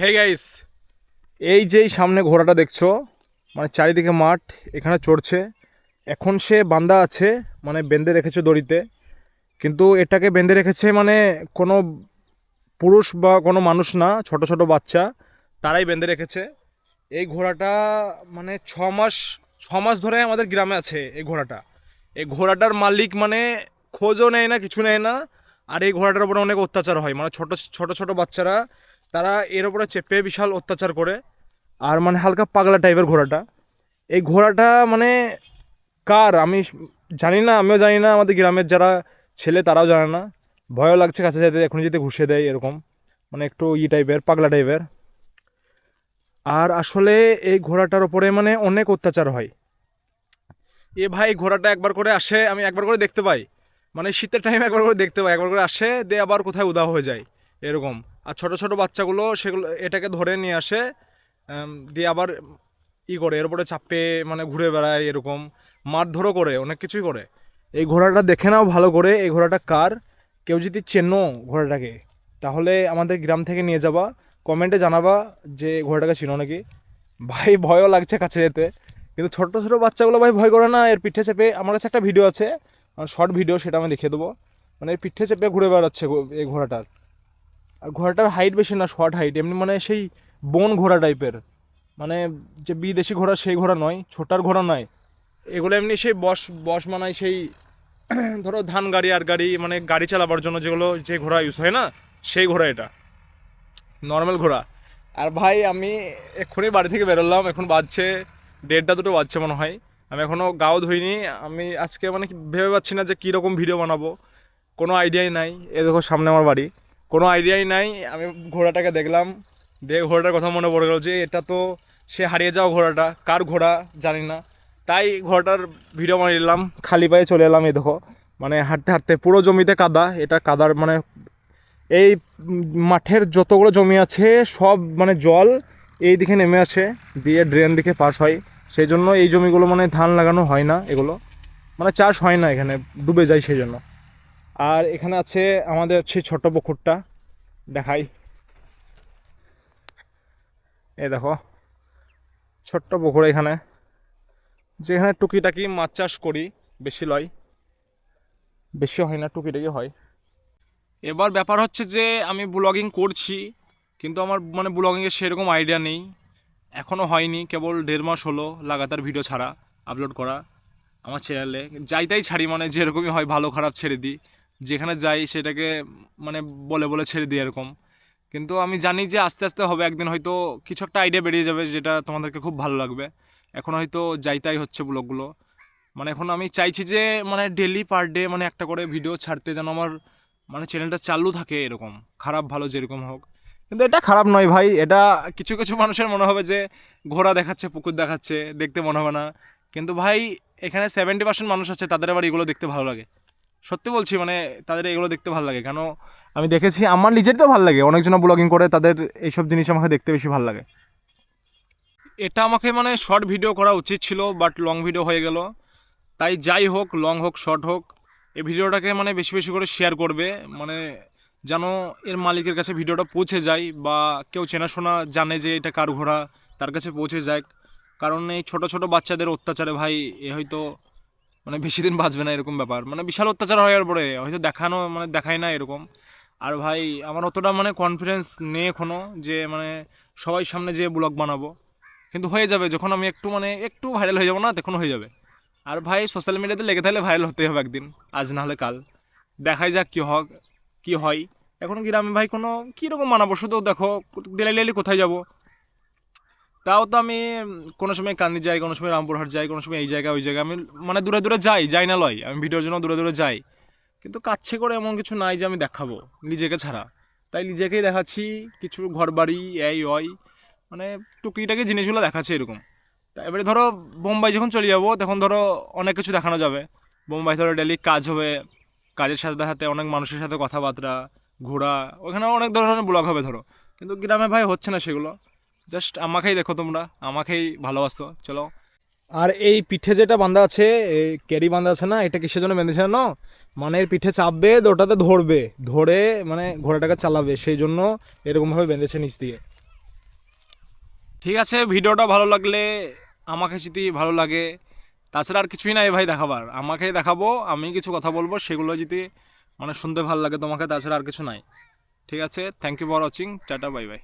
Hey guys এই যেই সামনে ঘোড়াটা দেখছ মানে চারিদিকে মাঠ, এখানে চড়ছে। এখন সে বান্দা আছে মানে বেঁধে রেখেছে দড়িতে। কিন্তু এটাকে বেঁধে রেখেছে মানে কোনো পুরুষ বা কোনো মানুষ না, ছোট ছোট বাচ্চা, তারাই বেঁধে রেখেছে। এই ঘোড়াটা মানে ছ মাস ছ মাস ধরে আমাদের গ্রামে আছে এই ঘোড়াটা। এই ঘোড়াটার মালিক মানে খোঁজও নেয় না, কিছু নেয় না। আর এই ঘোড়াটার উপরে অনেক অত্যাচার হয়। মানে ছোট ছোট ছোট বাচ্চারা তারা এর উপরে চেপে বিশাল অত্যাচার করে। আর মানে হালকা পাগলা টাইপের ঘোড়াটা। এই ঘোড়াটা মানে কার? আমি জানি না, আমিও জানি না। আমাদের গ্রামের যারা ছেলে তারাও জানে না। ভয়ও লাগছে কাছে যেতে এখন যেতে ঘুষে দেয় এরকম। মানে একটু ই টাইপের, পাগলা টাইপের। আর আসলে এই ঘোড়াটার ওপরে মানে অনেক অত্যাচার হয়। এ ভাই, ঘোড়াটা একবার করে আসে, আমি একবার করে দেখতে পাই। মানে শীতের টাইমে একবার করে দেখতে পাই, একবার করে আসে, দিয়ে আবার কোথায় উদা হয়ে যায়, এরকম। আর ছোট ছোট বাচ্চাগুলো সেগুলো এটাকে ধরে নিয়ে আসে দিয়ে আবার ই করে এর উপরে চাপে মানে ঘুরে বেড়ায় এরকম, মারধরও করে, অনেক কিছুই করে। এই ঘোড়াটা দেখে নাও ভালো করে, এই ঘোড়াটা কার? কেউ যদি চেনো ঘোড়াটাকে, তাহলে আমাদের গ্রাম থেকে নিয়ে যাবা, কমেন্টে জানাবা যে ঘোড়াটাকে চিনো নাকি। ভাই, ভয়ও লাগছে কাছে যেতে, কিন্তু ছোট ছোটো বাচ্চাগুলো ভাই ভয় করে না, এর পিঠে চেপে, আমার কাছে একটা ভিডিও আছে, শর্ট ভিডিও, সেটা আমি দেখিয়ে দেবো। মানে পিঠে চেপে ঘুরে বেড়াচ্ছে এই ঘোড়াটার। আর ঘোড়াটার হাইট বেশি না শর্ট হাইট এমনি মানে সেই বন ঘোড়া টাইপের মানে যে বিদেশি ঘোড়া সেই ঘোড়া নয়, ছোটার ঘোড়া নয়। এগুলো এমনি সেই বস বস মানায় সেই ধরো ধান গাড়ি, আর গাড়ি মানে গাড়ি চালাবার জন্য যেগুলো, যে ঘোড়া ইউজ হয় না, সেই ঘোড়া এটা। নর্মাল ঘোড়া। আর ভাই, আমি এক্ষুনি বাড়ি থেকে বেরোলাম, এখন বাজছে দেড়টা দুটো বাজছে মনে হয়। আমি এখনও গাও ধুইনি, আমি আজকে মানে ভেবে পাচ্ছি না যে কীরকম ভিডিও বানাবো। কোনো আইডিয়াই নাই। এ দেখো সামনে আমার বাড়ি। কোনো আইডিয়াই নাই। আমি ঘোড়াটাকে দেখলাম। দিয়ে ঘোড়াটার কথা মনে পড়ে গেল যে এটা তো সে হারিয়ে যাওয়া ঘোড়াটা। কার ঘোড়া জানি না। তাই ঘোড়াটার ভিডিও বানিয়ে নিলাম। খালি পায়ে চলে এলাম, এই দেখো। মানে হাঁটতে হাঁটতে পুরো জমিতে কাদা। এটা কাদার মানে এই মাঠের যতগুলো জমি আছে, সব মানে জল এই দিকে নেমে আসে। দিয়ে ড্রেন দিকে পাস হয়। সেই জন্য এই জমিগুলো মানে ধান লাগানো হয় না এগুলো। মানে চাষ হয় না এখানে। ডুবে যায় সেই জন্য। আর এখানে আছে আমাদের সেই ছোট পুকুরটা। দেখাই। এই দেখো, ছোট্ট পুকুর এখানে। যেখানে টুকিটাকি মাছ চাষ করি, বেশি লয়। বেশি হয় না, টুকিটাকি হয়। এবার ব্যাপার হচ্ছে যে, আমি ব্লগিং করছি, কিন্তু আমার মানে ব্লগিংয়ের সেরকম আইডিয়া নেই। এখনও হয়নি, কেবল দেড় মাস হলো লাগাতার ভিডিও ছাড়া আপলোড করা আমার চ্যানেলে যাই তাই ছাড়ি মানে যেরকমই হয়, ভালো খারাপ ছেড়ে দিই। যেখানে যাই সেটাকে মানে বলে বলে ছেড়ে দিই এরকম। কিন্তু আমি জানি যে আস্তে আস্তে হবে, একদিন হয়তো কিছু একটা আইডিয়া বেরিয়ে যাবে যেটা তোমাদেরকে খুব ভালো লাগবে। এখন হয়তো যাই তাই হচ্ছে ব্লগগুলো। মানে এখন আমি চাইছি যে মানে ডেলি পার ডে মানে একটা করে ভিডিও ছাড়তে যেন আমার মানে চ্যানেলটা চালু থাকে এরকম, খারাপ ভালো যেরকম হোক। কিন্তু এটা খারাপ নয় ভাই, এটা কিছু কিছু মানুষের মনে হবে যে ঘোড়া দেখাচ্ছে, পুকুর দেখাচ্ছে, দেখতে মনে হবে না। কিন্তু ভাই, এখানে সেভেন্টি পার্সেন্ট মানুষ আছে, তাদের আবার এগুলো দেখতে ভালো লাগে। সত্যি বলছি মানে তাদের এগুলো দেখতে ভালো লাগে। কেন, আমি দেখেছি, আমার নিজের তো ভালো লাগে। অনেকজন ব্লগিং করে, তাদের এইসব জিনিস আমাকে দেখতে বেশি ভালো লাগে। এটা আমাকে মানে শর্ট ভিডিও করা উচিত ছিল বাট লং ভিডিও হয়ে গেল। তাই যাই হোক লং হোক শর্ট হোক, এই ভিডিওটাকে মানে বেশি বেশি করে শেয়ার করবে। মানে যেন এর মালিকের কাছে ভিডিওটা পৌঁছে যায়, বা কেউ চেনাশোনা জানে যে এটা কার ঘোড়া, তার কাছে পৌঁছে যায় কারণ এই ছোট ছোট বাচ্চাদের অত্যাচারে ভাই, এ হয়তো মানে বেশি দিন বাঁচবে না এরকম ব্যাপার। মানে বিশাল অত্যাচার হয় আর পরে, হয়তো দেখানো মানে দেখায় না এরকম। আর ভাই, আমার অতটা মানে কনফিডেন্স নেই এখনও যে মানে সবাই সামনে যে ব্লগ বানাবো। কিন্তু হয়ে যাবে, যখন আমি একটু মানে একটু ভাইরাল হয়ে যাব না, তখন হয়ে যাবে। আর ভাই সোশ্যাল মিডিয়াতে লেগে থাকলে ভাইরাল হতেই হবে একদিন, আজ না হলে কাল। দেখাই যাক কী হোক, কী হয়। এখন গ্রামে ভাই কোনো কীরকম মানাবো? শুধু দেখো ডেলি ডেলি কোথায় যাব? তাও তো আমি কোনো সময় কান্দি যাই, কোনো সময় রামপুরহাট যাই, কোনো সময় এই জায়গায়, ওই জায়গায় আমি মানে দূরে দূরে যাই যাই না লয়। আমি ভিডিওর জন্য দূরে দূরে যাই। কিন্তু কাছে করে এমন কিছু নাই যে আমি দেখাবো, নিজেকে ছাড়া। তাই নিজেকেই দেখাচ্ছি, কিছু ঘর বাড়ি এই, ওই মানে টুকিটাকি জিনিসগুলো দেখাচ্ছে এরকম। তা এবারে ধরো, বোম্বাই যখন চলে যাব, তখন ধরো অনেক কিছু দেখানো যাবে। বোম্বাই ধরো ডেলি কাজ হবে, কাজের সাথে সাথে অনেক মানুষের সাথে কথাবার্তা, ঘোরা ওখানে অনেক ধরনের ব্লগ হবে ধরো। কিন্তু গ্রামে ভাই হচ্ছে না সেগুলো। জাস্ট আমাকেই দেখো তোমরা আমাকেই ভালোবাসো চলো। আর এই পিঠে যেটা বাঁধা আছে ক্যারি বাঁধা আছে না এটা কিসের জন্য বেঁধেছে না মানে এর পিঠে চাপবে তো ওটাতে ধরবে ধরে মানে ঘোড়াটাকে চালাবে সেই জন্য এরকমভাবে বেঁধেছে নিচ দিয়ে। ঠিক আছে ভিডিওটা ভালো লাগলে আমাকে যদি ভালো লাগে তাছাড়া আর কিছুই নাই ভাই দেখাবার আমাকে দেখাবো আমি কিছু কথা বলব সেগুলো যদি মানে শুনতে ভালো লাগে তোমাকে তাছাড়া আর কিছু নাই। ঠিক আছে thank you for watching tata bye bye